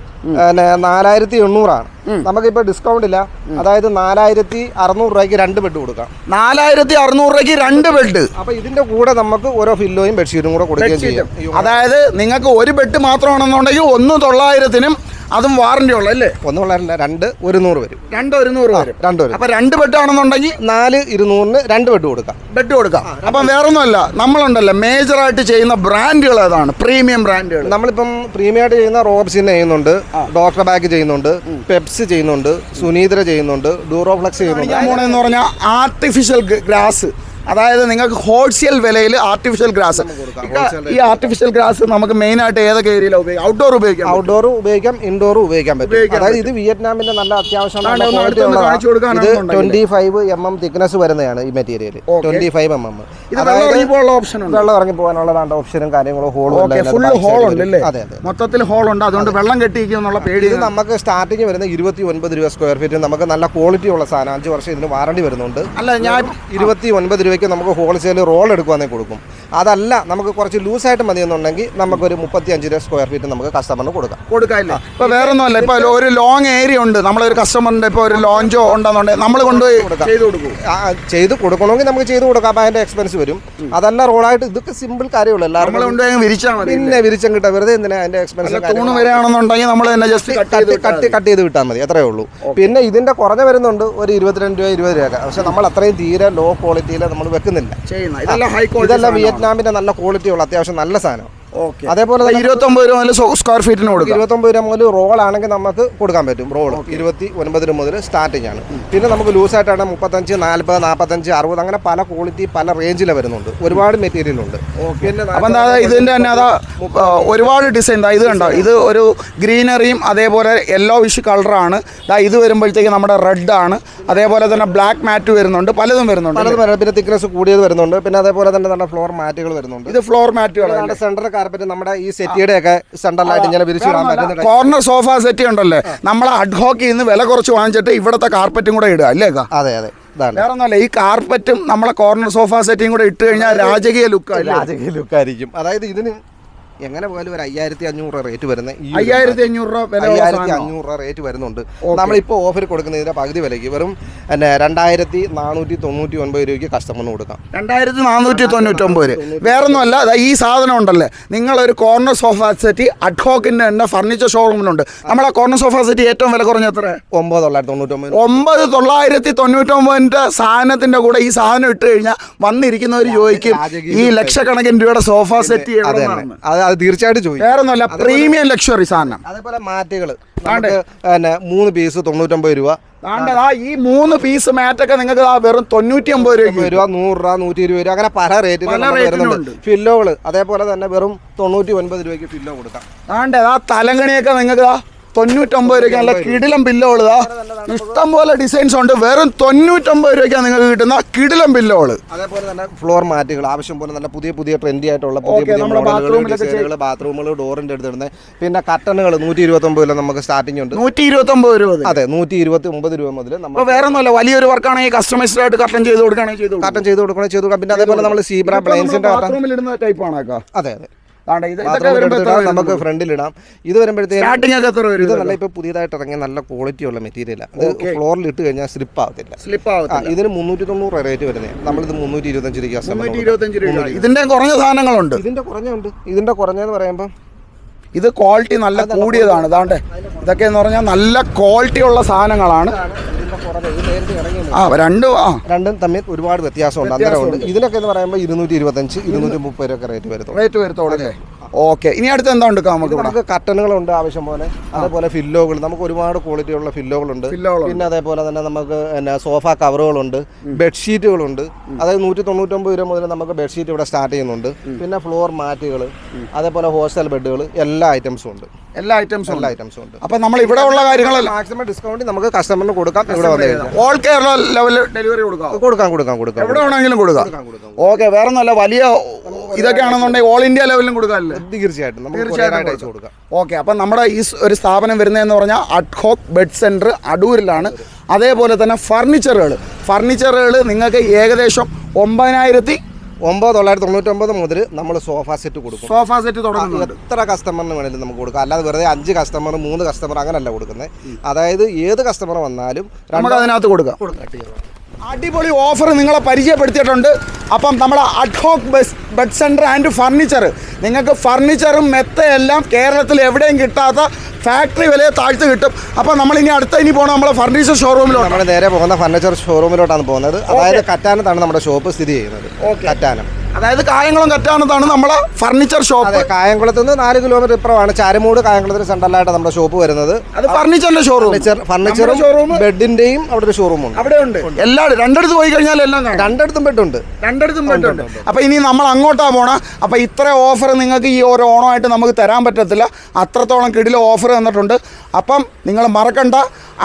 B: നാലായിരത്തി എണ്ണൂറാണ് നമുക്കിപ്പോൾ ഡിസ്കൗണ്ട് ഇല്ല. അതായത് നാലായിരത്തി അറുന്നൂറ് രൂപയ്ക്ക് രണ്ട് ബെഡ് കൊടുക്കാം.
A: നാലായിരത്തി അറുന്നൂറ് രൂപയ്ക്ക് രണ്ട് ബെഡ്
B: അപ്പൊ ഇതിന്റെ കൂടെ നമുക്ക് ഓരോ ഫില്ലോയും ബെഡ്ഷീറ്റും കൂടെ കൊടുക്കുകയും ചെയ്യാം.
A: അതായത് നിങ്ങൾക്ക് ഒരു ബെഡ് മാത്രമാണെന്നുണ്ടെങ്കിൽ ഒന്ന് തൊള്ളായിരത്തിനും അതും വാറന്റി ഉള്ള അല്ലേ?
B: ഒന്ന് തൊള്ളായിരം രണ്ട് ഒരു നൂറ് വരും.
A: രണ്ട് ഒരുന്നൂറ് വരും.
B: രണ്ട് വരും.
A: അപ്പൊ രണ്ട് ബെഡ് ആണെന്നുണ്ടെങ്കിൽ
B: നാല് ഇരുന്നൂറിന് രണ്ട് ബെഡ് കൊടുക്കാം.
A: ബെഡ് കൊടുക്കാം. അപ്പം വേറൊന്നുമല്ല നമ്മളുണ്ടല്ലോ മേജറായിട്ട് ചെയ്യുന്ന ബ്രാൻഡുകൾ ഏതാണ്? പ്രീമിയം ബ്രാൻഡുകൾ.
B: നമ്മളിപ്പം പ്രീമിയം ആയിട്ട് ചെയ്യുന്ന റോബ്സിൻ ചെയ്യുന്നുണ്ട് ഡോക്ടർ ബാഗ് ചെയ്യുന്നുണ്ട് പെപ്സ് ചെയ്യുന്നുണ്ട് സുനീദ്ര ചെയ്യുന്നുണ്ട് ഡൂറോഫ്ലക്സ് ചെയ്യുന്നുണ്ട്.
A: എന്ന് പറഞ്ഞാൽ ആർട്ടിഫിഷ്യൽ ഗ്രാസ്. അതായത് നിങ്ങൾക്ക് ഹോൾസെയിൽ വിലയിൽ ആർട്ടിഫിഷ്യൽ ഗ്രാസ് ഈ ആർട്ടിഫിഷ്യൽ ഗ്രാസ് നമുക്ക് മെയിൻ ആയിട്ട് ഏതൊക്കെ ഏരിയയിലാണ് ഉപയോഗിക്കാം ഔട്ട്ഡോർ ഉപയോഗിക്കാം
B: ഔട്ട്ഡോർ ഉപയോഗിക്കാം ഇൻഡോർ ഉപയോഗിക്കാൻ പറ്റും. അതായത് ഇത് വിയറ്റ്നാമിന്റെ നല്ല അത്യാവശ്യം ഇത് twenty five M M thickness വരുന്നതാണ് ഈ material. Twenty five M M
A: വെള്ളം
B: ഇറങ്ങി പോകാനുള്ള രണ്ട് ഓപ്ഷനും കാര്യങ്ങളും ഹോളും
A: ഫുൾ ഹോൾ ഉണ്ട്
B: അതെ അതെ.
A: മൊത്തത്തിൽ ഹോൾ ഉണ്ട്. അതുകൊണ്ട് വെള്ളം കെട്ടിയിരിക്കുന്നുള്ള പേടി
B: ഇത് നമുക്ക് സ്റ്റാർട്ടിങ് വരുന്ന ഇരുപത്തി ഒൻപത് രൂപ സ്ക്വയർ ഫീറ്റ് നമുക്ക് നല്ല ക്വാളിറ്റി ഉള്ള സാധനം. അഞ്ച് വർഷം ഇതിന് വാറണ്ടി വരുന്നുണ്ട്.
A: അല്ല ഞാൻ
B: ഇരുപത്തി ഒൻപത് രൂപയ്ക്ക് നമുക്ക് ഹോൾസെയിൽ റോൾ എടുക്കുവാണെങ്കിൽ കൊടുക്കും. അതല്ല നമുക്ക് കുറച്ച് ലൂസായിട്ട് മതിയെന്നുണ്ടെങ്കിൽ നമുക്കൊരു മുപ്പത്തി അഞ്ച് രൂപ സ്ക്വയർ ഫീറ്റ് നമുക്ക് കസ്റ്റമറിന് കൊടുക്കാം.
A: കൊടുക്കാനില്ല? ഇപ്പൊ വേറെ ഒന്നുമല്ല ഇപ്പൊ ഒരു ലോങ് ഏരിയ ഉണ്ട്. നമ്മളൊരു കസ്റ്റമറിന്റെ ഇപ്പൊ ഒരു ലോഞ്ചോ ഉണ്ടെന്നുണ്ടെങ്കിൽ നമ്മൾ കൊണ്ടുപോയി ചെയ്ത് കൊടുക്കും.
B: ചെയ്ത് കൊടുക്കണമെങ്കിൽ നമുക്ക് ചെയ്ത് കൊടുക്കാം. അപ്പോൾ അതിന്റെ എക്സ്പെൻസ് വരും. അതല്ല റോളായിട്ട് ഇതൊക്കെ സിമ്പിൾ കാര്യമുള്ളൂ എല്ലാവർക്കും
A: വിരിച്ചാൽ മതി.
B: പിന്നെ വിരിച്ചം കിട്ടാം. വെറുതെ എന്തിനാ അതിന്റെ എക്സ്പെൻസ്
A: തൂണ് വരെയാണെന്നുണ്ടെങ്കിൽ നമ്മൾ തന്നെ ജസ്റ്റ് കട്ട്
B: കട്ട്
A: ചെയ്ത്
B: കട്ട് ചെയ്ത് വിട്ടാൽ മതി. അത്രേ ഉള്ളൂ. പിന്നെ ഇതിന്റെ കുറഞ്ഞ വരുന്നുണ്ട് ഒരു ഇരുപത്തിരണ്ട് രൂപ ഇരുപത് രൂപ പക്ഷെ നമ്മൾ അത്രയും തീരെ ലോ ക്വാളിറ്റിയിൽ നമ്മൾ വെക്കുന്നില്ല.
A: ഇതെല്ലാം ഹൈ
B: വിയറ്റ്നാമിന്റെ നല്ല ക്വാളിറ്റി ഉള്ള അത്യാവശ്യം നല്ല സാധനം.
A: ഓക്കെ.
B: അതേപോലെ തന്നെ
A: ഇരുപത്തൊമ്പത് രൂപ മുതൽ സ്ക്വയർ ഫീറ്റിന് കൊടുക്കും.
B: ഇരുപത്തി ഒമ്പത് രൂപ മുതൽ റോൾ ആണെങ്കിൽ നമുക്ക് കൊടുക്കാൻ പറ്റും. റോൾ ഇരുപത്തി ഒൻപത് രൂപ മുതൽ സ്റ്റാർട്ടിംഗ് ആണ്. പിന്നെ നമുക്ക് ലൂസ് ആയിട്ടാണ് മുപ്പത്തഞ്ച് നാൽപ്പത് നാൽപ്പത്തഞ്ച് അറുപത് അങ്ങനെ പല ക്വാളിറ്റി പല റേഞ്ചിൽ വരുന്നുണ്ട്. ഒരുപാട് മെറ്റീരിയൽ ഉണ്ട്. പിന്നെ
A: അപ്പം ഇതിന്റെ തന്നെ അതാ ഒരുപാട് ഡിസൈൻ ഇത് കണ്ടോ? ഇത് ഒരു ഗ്രീനറിയും അതേപോലെ യെല്ലോ വിഷ് കളറാണ് ഇത് വരുമ്പോഴത്തേക്ക് നമ്മുടെ റെഡ് ആണ്. അതേപോലെ തന്നെ ബ്ലാക്ക് മാറ്റ് വരുന്നുണ്ട്. പലതും വരുന്നുണ്ട്
B: പലതും പിന്നെ തിക്നെസ് കൂടിയത് വരുന്നുണ്ട്. പിന്നെ അതേപോലെ തന്നെ നമ്മുടെ ഫ്ലോർ മാറ്റുകൾ വരുന്നുണ്ട്.
A: ഇത് ഫ്ലോർ മാറ്റുകളാണ്
B: നമ്മുടെ സെൻട്രൽ കാർപ്പറ്റ് നമ്മുടെ ഈ സെറ്റിയുടെ ഒക്കെ സെൻട്രലായിട്ട് ഇങ്ങനെ വിരിച്ചു വിടാൻ പറ്റുന്ന
A: കോർണർ സോഫ സെറ്റ് ഉണ്ടല്ലേ? നമ്മൾ അഡ്ഹോക്ക് ഇന്ന് വില കുറച്ച് വാങ്ങിച്ചിട്ട് ഇവിടുത്തെ കാർപ്പറ്റും കൂടെ ഇടുക അല്ലേ
B: അതെ അതെ.
A: വേറെ ഈ കാർപ്പറ്റും നമ്മളെ കോർണർ സോഫ സെറ്റിയും കൂടെ ഇട്ട് കഴിഞ്ഞാൽ രാജകീയ ലുക്ക്
B: രാജകീയ ലുക്കായിരിക്കും അതായത് ഇതിന് എങ്ങനെ പോയാലും ഒരു അയ്യായിരത്തി അഞ്ഞൂറ് രൂപ റേറ്റ് വരുന്ന ഈ ഒരു
A: അയ്യായിരത്തി അഞ്ഞൂറ് രൂപ
B: അയ്യായിരത്തി അഞ്ഞൂറ് രൂപ റേറ്റ് വരുന്നുണ്ട്. നമ്മളിപ്പോൾ ഓഫർ കൊടുക്കുന്നതിന്റെ പകുതി വിലയ്ക്ക് വെറും പിന്നെ രണ്ടായിരത്തി നാനൂറ്റി തൊണ്ണൂറ്റി ഒൻപത് രൂപയ്ക്ക് കസ്റ്റമറിന് കൊടുക്കാം.
A: രണ്ടായിരത്തി നാനൂറ്റി തൊണ്ണൂറ്റൊമ്പത് രൂപ. വേറൊന്നുമല്ല ഈ സാധനം ഉണ്ടല്ലേ? നിങ്ങളൊരു കോർണർ സോഫ സെറ്റ് അഡ്ഹോക്കിന്റെ തന്നെ ഫർണിച്ചർ ഷോറൂമിലുണ്ട് നമ്മളെ കോർണർ സോഫ സെറ്റ് ഏറ്റവും വില കുറഞ്ഞ എത്ര
B: ഒമ്പത് തൊള്ളായിരത്തി തൊണ്ണൂറ്റൊമ്പത്
A: ഒമ്പത് തൊള്ളായിരത്തി തൊണ്ണൂറ്റൊമ്പതിന്റെ സാധനത്തിന്റെ കൂടെ ഈ സാധനം ഇട്ട് കഴിഞ്ഞാൽ വന്നിരിക്കുന്നവർ ചോദിക്കും ഈ ലക്ഷക്കണക്കിന് രൂപയുടെ സോഫ സെറ്റ്
B: അതെ
A: ചെയ്യണം
B: അത് തീർച്ചയായിട്ടും ചോദിക്കും.
A: വേറൊന്നുമല്ല പ്രീമിയം ലക്ഷറി സാധനം.
B: അതേപോലെ മാറ്റുകൾ പിന്നെ മൂന്ന് പീസ് തൊണ്ണൂറ്റൊമ്പത് രൂപ.
A: ദാണ്ടതാ ഈ മൂന്ന് പീസ് മാറ്റൊക്കെ നിങ്ങൾക്ക് വെറും തൊണ്ണൂറ്റി ഒമ്പത്
B: രൂപ രൂപ നൂറ് രൂപ നൂറ്റി ഇരുപത് രൂപ അങ്ങനെ പല റേറ്റിൽ
A: ഫില്ലോകൾ.
B: ഫില്ലോകൾ അതേപോലെ തന്നെ വെറും തൊണ്ണൂറ്റി ഒൻപത് രൂപയ്ക്ക് ഫില്ലോ കൊടുക്കാം
A: ആ തലങ്ങണിയൊക്കെ നിങ്ങൾക്ക് തൊണ്ണൂറ്റൊമ്പത് രൂപയ്ക്ക് നല്ല കിടിലം ബില്ലോൾ ഇഷ്ടം പോലെ ഡിസൈൻസ് ഉണ്ട്. വെറും തൊണ്ണൂറ്റൊമ്പത് രൂപയ്ക്കാണ് നിങ്ങൾക്ക് കിട്ടുന്ന കിടിലം ബില്ലോൾ
B: അതേപോലെ തന്നെ ഫ്ലോർ മാറ്റുകൾ ആവശ്യം പോലെ നല്ല പുതിയ പുതിയ ട്രെൻഡി ആയിട്ടുള്ള പുതിയ പുതിയ ബാത്റൂമുകൾ ഡോറിന്റെ അടുത്തിടുന്നത് പിന്നെ കട്ടണുകൾ നൂറ്റി ഇരുപത്തൊമ്പത് രൂപ നമുക്ക് സ്റ്റാർട്ടിംഗ് ഉണ്ട്.
A: നൂറ്റി ഇരുപത്തൊമ്പത് രൂപ.
B: അതെ നൂറ്റി ഇരുപത്തി ഒമ്പത് രൂപ മുതൽ നമ്മൾ
A: വേറെ ഒന്നുമല്ല വലിയൊരു വർക്കാണെങ്കിൽ കസ്റ്റമൈസ്ഡ് ആയിട്ട് കട്ടൺ ചെയ്ത് കൊടുക്കുകയാണെങ്കിൽ
B: കട്ടൺ ചെയ്ത് കൊടുക്കുകയാണെങ്കിൽ ചെയ്ത് കൊടുക്കാം. പിന്നെ അതേപോലെ നമ്മൾ സീബ്ര പ്ലെയിൻസിന്റെ
A: ടൈപ്പ് ആണ്
B: അതെ അതെ. നമുക്ക് ഫ്രണ്ടിൽ ഇടാം ഇത് വരുമ്പോഴത്തേക്ക് ഇത് നല്ല ഇപ്പൊ പുതിയതായിട്ട് ഇറങ്ങിയ നല്ല ക്വാളിറ്റി ഉള്ള മെറ്റീരിയലാണ് ഇത് ഫ്ലോറിൽ ഇട്ട് കഴിഞ്ഞാൽ സ്ലിപ്പ് ആവത്തില്ല.
A: സ്ലിപ്പ് ആവത്തില്ല.
B: ഇതിന് മുന്നൂറ്റി തൊണ്ണൂറ് റേറ്റ് വരുന്നത് നമ്മളിത് മുന്നൂറ്റി ഇരുപത്തഞ്ച് രൂപ
A: മുന്നൂറ്റി ഇരുപത്തഞ്ച് രൂപ ഇതിന്റെ കുറഞ്ഞ സാധനങ്ങളുണ്ട്.
B: ഇതിന്റെ കുറഞ്ഞുണ്ട്. ഇതിന്റെ കുറഞ്ഞെന്ന് പറയുമ്പോൾ
A: ഇത് ക്വാളിറ്റി നല്ല കൂടിയതാണ്. ഇതാണ്ട്. ഇതൊക്കെ എന്ന് പറഞ്ഞാൽ നല്ല ക്വാളിറ്റി ഉള്ള സാധനങ്ങളാണ്. ആ രണ്ടും ആ.
B: രണ്ടും തമ്മിൽ ഒരുപാട് വ്യത്യാസമുണ്ട്. അന്നേരമുണ്ട് ഇതിനൊക്കെ എന്ന് പറയുമ്പോൾ ഇരുന്നൂറ്റി ഇരുപത്തഞ്ച് ഇരുന്നൂറ്റി മുപ്പത് രൂപ റേറ്റ് വരും
A: റേറ്റ് വരുത്തോളൂ അല്ലേ? ഓക്കെ ഇനി അടുത്ത് എന്താ ഉണ്ട് നമുക്ക്
B: നമുക്ക് കട്ടനുകളുണ്ട് ആവശ്യം പോലെ. അതേപോലെ ഫില്ലോകൾ നമുക്ക് ഒരുപാട് ക്വാളിറ്റിയുള്ള ഫില്ലോകളുണ്ട്. പിന്നെ അതേപോലെ തന്നെ നമുക്ക് പിന്നെ സോഫ കവറുകളുണ്ട് ബെഡ്ഷീറ്റുകളുണ്ട് അതായത് നൂറ്റി തൊണ്ണൂറ്റൊമ്പത് രൂപ മുതൽ നമുക്ക് ബെഡ്ഷീറ്റ് ഇവിടെ സ്റ്റാർട്ട് ചെയ്യുന്നുണ്ട്. പിന്നെ ഫ്ലോർ മാറ്റുകൾ അതേപോലെ ഹോസ്റ്റൽ ബെഡുകൾ എല്ലാ ഐറ്റംസും ഉണ്ട്.
A: എല്ലാ ഐറ്റംസും
B: എല്ലാ ഐറ്റംസും ഉണ്ട്.
A: അപ്പൊ നമ്മൾ ഇവിടെ ഉള്ള കാര്യങ്ങളെല്ലാം
B: മാക്സിമം ഡിസ്കൗണ്ട് നമുക്ക് കസ്റ്റമറിന് കൊടുക്കാം. ഇവിടെ വന്നു കഴിഞ്ഞാൽ.
A: ഓൾ കേരള ലെവലിൽ ഡെലിവറി കൊടുക്കാം
B: കൊടുക്കാം കൊടുക്കാം കൊടുക്കാം.
A: എവിടെ വേണമെങ്കിലും കൊടുക്കാം. ഓക്കെ വേറെ നല്ല വലിയ ഇതൊക്കെ ആണെന്നുണ്ടെങ്കിൽ ഓൾ ഇന്ത്യ ലെവലിലും കൊടുക്കാമല്ലേ
B: തീർച്ചയായിട്ടും.
A: തീർച്ചയായിട്ടും
B: കൊടുക്കാം.
A: ഓക്കെ അപ്പം നമ്മുടെ ഈ ഒരു സ്ഥാപനം വരുന്നതെന്ന് പറഞ്ഞാൽ അഡ്ഹോക്ക് ബെഡ് സെന്റർ അടൂരിലാണ്. അതേപോലെ തന്നെ ഫർണിച്ചറുകൾ ഫർണിച്ചറുകൾ നിങ്ങൾക്ക് ഏകദേശം ഒമ്പതിനായിരത്തി
B: ഒമ്പത് തൊള്ളായിരത്തി തൊണ്ണൂറ്റൊമ്പത് മുതൽ നമ്മൾ സോഫ സെറ്റ് കൊടുക്കും.
A: സോഫ സെറ്റ് തുടങ്ങുന്നുണ്ട്.
B: എത്ര കസ്റ്റമറിന് വേണമെങ്കിലും നമുക്ക് കൊടുക്കാം. അല്ലാതെ വെറുതെ അഞ്ച് കസ്റ്റമർ മൂന്ന് കസ്റ്റമർ അങ്ങനെയല്ല കൊടുക്കുന്നത്. അതായത് ഏത് കസ്റ്റമർ വന്നാലും
A: നമുക്ക് അതിനകത്ത് കൊടുക്കാം. അടിപൊളി ഓഫർ നിങ്ങളെ പരിചയപ്പെടുത്തിയിട്ടുണ്ട്. അപ്പം നമ്മുടെ ad hoc bus bed centre and furniture നിങ്ങൾക്ക് ഫർണിച്ചറും മെത്തയെല്ലാം കേരളത്തിൽ എവിടെയും കിട്ടാത്ത ഫാക്ടറി വിലയെ താഴ്ത്ത് കിട്ടും. അപ്പം നമ്മൾ ഇനി അടുത്ത ഇനി പോകണം നമ്മളെ ഫർണിച്ചർ ഷോറൂമിലോട്ട്
B: നമ്മൾ നേരെ പോകുന്ന ഫർണിച്ചർ ഷോറൂമിലോട്ടാണ് പോകുന്നത്. അതായത് കറ്റാനത്താണ് നമ്മുടെ ഷോപ്പ് സ്ഥിതി ചെയ്യുന്നത്. കറ്റാനം.
A: അതായത് കായംകുളം കറ്റാനത്താണ് നമ്മളെ ഫർണിച്ചർ ഷോപ്പ്
B: അതെ കായംകുളത്ത് നിന്ന് നാല് കിലോമീറ്റർ ഇപ്പുറമാണ്. ചാരമൂട് കായംകുളത്തിന് സെൻട്രലായിട്ട് നമ്മുടെ ഷോപ്പ് വരുന്നത്.
A: അത് ഫർണിച്ചറിന്റെ ഷോറൂം
B: ഫർണിച്ചർ ഫർണിച്ചറും
A: ഷോറൂം
B: ബെഡിന്റെയും അവിടെ ഒരു ഷോറൂം ഉണ്ട്.
A: അവിടെ ഉണ്ട് എല്ലാ രണ്ടിടത്ത് പോയി കഴിഞ്ഞാൽ എല്ലാം കാണാം.
B: രണ്ടിടത്തും ബെഡുണ്ട്
A: രണ്ടിടത്തും പറ്റുണ്ട് അപ്പൊ ഇനി നമ്മൾ അങ്ങോട്ടാ പോണ. അപ്പൊ ഇത്ര ഓഫർ നിങ്ങൾക്ക് ഈ ഒരു ഓണമായിട്ട് നമുക്ക് തരാൻ പറ്റത്തില്ല. അത്രത്തോളം കിടില ഓഫർ തന്നിട്ടുണ്ട്. അപ്പം നിങ്ങൾ മറക്കണ്ട.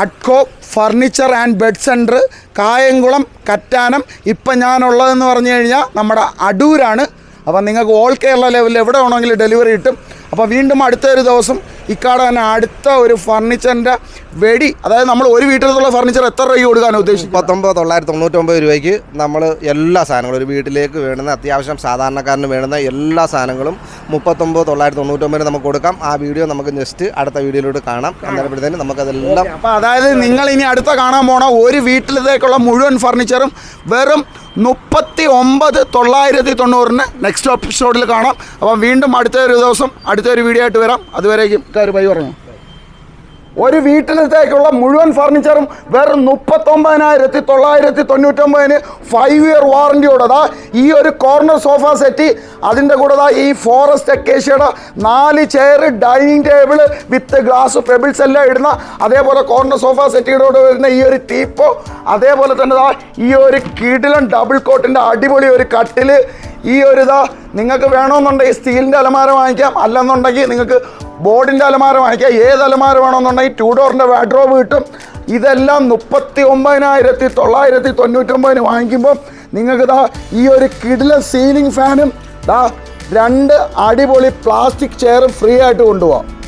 A: Adco furniture and bed centre Kayamkulam Kattanam ഇപ്പം ഞാനുള്ളതെന്ന് പറഞ്ഞു കഴിഞ്ഞാൽ നമ്മുടെ അടൂരാണ്. അപ്പം നിങ്ങൾക്ക് ഓൾ കേരള ലെവലിൽ എവിടെ വേണമെങ്കിലും ഡെലിവറി കിട്ടും. അപ്പോൾ വീണ്ടും അടുത്ത ഒരു ദിവസം ഇക്കാടെ തന്നെ അടുത്ത ഒരു ഫർണിച്ചറിന്റെ വെടി അതായത് നമ്മൾ ഒരു വീട്ടിലുള്ള ഫർണിച്ചർ എത്ര രൂപ കൊടുക്കാനാണ് ഉദ്ദേശിക്കുന്നത്
B: പത്തൊമ്പത് തൊള്ളായിരത്തി തൊണ്ണൂറ്റൊമ്പത് രൂപയ്ക്ക് നമ്മൾ എല്ലാ സാധനങ്ങളും ഒരു വീട്ടിലേക്ക് വേണ്ടുന്ന അത്യാവശ്യം സാധാരണക്കാരന് വേണ്ടുന്ന എല്ലാ സാധനങ്ങളും മുപ്പത്തൊമ്പത് തൊള്ളായിരത്തി തൊണ്ണൂറ്റൊമ്പതിന് നമുക്ക് കൊടുക്കാം. ആ വീഡിയോ നമുക്ക് ജസ്റ്റ് അടുത്ത വീഡിയോയിലൂടെ കാണാം. അന്നേരപ്പോഴത്തേനും നമുക്കതെല്ലാം
A: അപ്പോൾ അതായത് നിങ്ങൾ ഇനി അടുത്ത കാണാൻ പോണ ഒരു വീട്ടിലേക്കുള്ള മുഴുവൻ ഫർണിച്ചറും വെറും മുപ്പത്തി ഒമ്പത് തൊള്ളായിരത്തി തൊണ്ണൂറിന് നെക്സ്റ്റ് എപ്പിസോഡിൽ കാണാം. അപ്പം വീണ്ടും അടുത്ത ഒരു ദിവസം അടുത്ത ഒരു വീഡിയോ ആയിട്ട് വരാം. അതുവരേക്കും കാര്യം പറഞ്ഞു? ഒരു വീട്ടിലത്തേക്കുള്ള മുഴുവൻ ഫർണിച്ചറും വെറും മുപ്പത്തൊമ്പതിനായിരത്തി തൊള്ളായിരത്തി തൊണ്ണൂറ്റൊമ്പതിന് ഫൈവ് ഇയർ വാറന്റിയോടതാ ഈ ഒരു കോർണർ സോഫ സെറ്റ് അതിന്റെ കൂടെ ഈ ഫോറസ്റ്റ് അക്കേഷ്യയുടെ നാല് chair dining table with glass pebbles എല്ലാം ഇടുന്ന അതേപോലെ കോർണർ സോഫ സെറ്റിയുടെ വരുന്ന ഈ ഒരു ടീപ്പോ അതേപോലെ തന്നെ ഈ ഒരു കിടിലൻ ഡബിൾ കോട്ടിന്റെ അടിപൊളി ഒരു കട്ടിൽ ഈ ഒരു ഇതാ നിങ്ങൾക്ക് വേണമെന്നുണ്ടെങ്കിൽ സ്റ്റീലിന്റെ അലമാര വാങ്ങിക്കാം. അല്ലെന്നുണ്ടെങ്കിൽ നിങ്ങൾക്ക് ബോർഡിന്റെ അലമാര വാങ്ങിക്കുക. ഏത് അലമാര വേണമെന്നുണ്ടെങ്കിൽ ടൂ ഡോറിന്റെ വാഡ്രോബ് കിട്ടും. ഇതെല്ലാം മുപ്പത്തി ഒമ്പതിനായിരത്തി തൊള്ളായിരത്തി തൊണ്ണൂറ്റൊമ്പതിന് വാങ്ങിക്കുമ്പോൾ നിങ്ങൾക്ക് ദാ ഈ ഒരു കിടില സീലിംഗ് ഫാനും ദാ രണ്ട് അടിപൊളി പ്ലാസ്റ്റിക് ചെയറും ഫ്രീ ആയിട്ട് കൊണ്ടുപോകാം.